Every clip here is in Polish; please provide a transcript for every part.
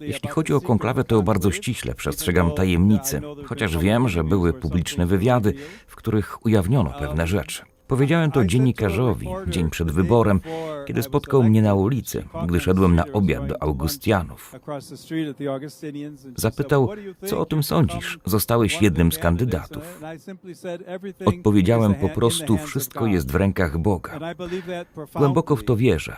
Jeśli chodzi o konklawę, to bardzo ściśle przestrzegam tajemnicy, chociaż wiem, że były publiczne wywiady, w których ujawniono pewne rzeczy. Powiedziałem to dziennikarzowi dzień przed wyborem, kiedy spotkał mnie na ulicy, gdy szedłem na obiad do Augustianów. Zapytał, co o tym sądzisz? Zostałeś jednym z kandydatów. Odpowiedziałem po prostu, wszystko jest w rękach Boga. Głęboko w to wierzę.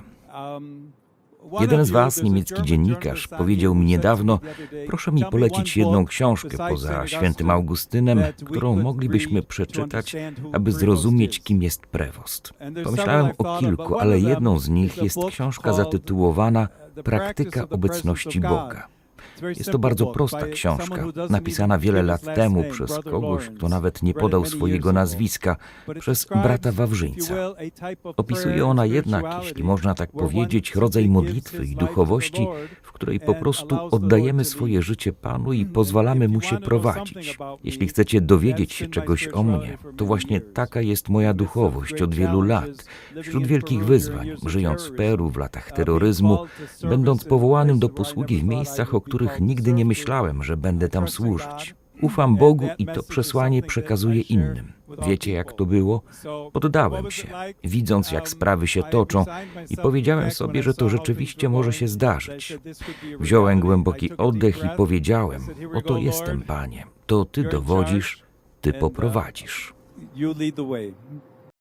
Jeden z Was, niemiecki dziennikarz, powiedział mi niedawno: Proszę mi polecić jedną książkę poza świętym Augustynem, którą moglibyśmy przeczytać, aby zrozumieć, kim jest prewost. Pomyślałem o kilku, ale jedną z nich jest książka zatytułowana Praktyka obecności Boga. Jest to bardzo prosta książka, napisana wiele lat temu przez kogoś, kto nawet nie podał swojego nazwiska, przez brata Wawrzyńca. Opisuje ona jednak, jeśli można tak powiedzieć, rodzaj modlitwy i duchowości, w której po prostu oddajemy swoje życie Panu i pozwalamy Mu się prowadzić. Jeśli chcecie dowiedzieć się czegoś o mnie, to właśnie taka jest moja duchowość od wielu lat. Wśród wielkich wyzwań, żyjąc w Peru w latach terroryzmu, będąc powołanym do posługi w miejscach, o których nigdy nie myślałem, że będę tam służyć. Ufam Bogu i to przesłanie przekazuję innym. Wiecie, jak to było? Poddałem się, widząc, jak sprawy się toczą, i powiedziałem sobie, że to rzeczywiście może się zdarzyć. Wziąłem głęboki oddech i powiedziałem: Oto jestem, Panie. To Ty dowodzisz, Ty poprowadzisz.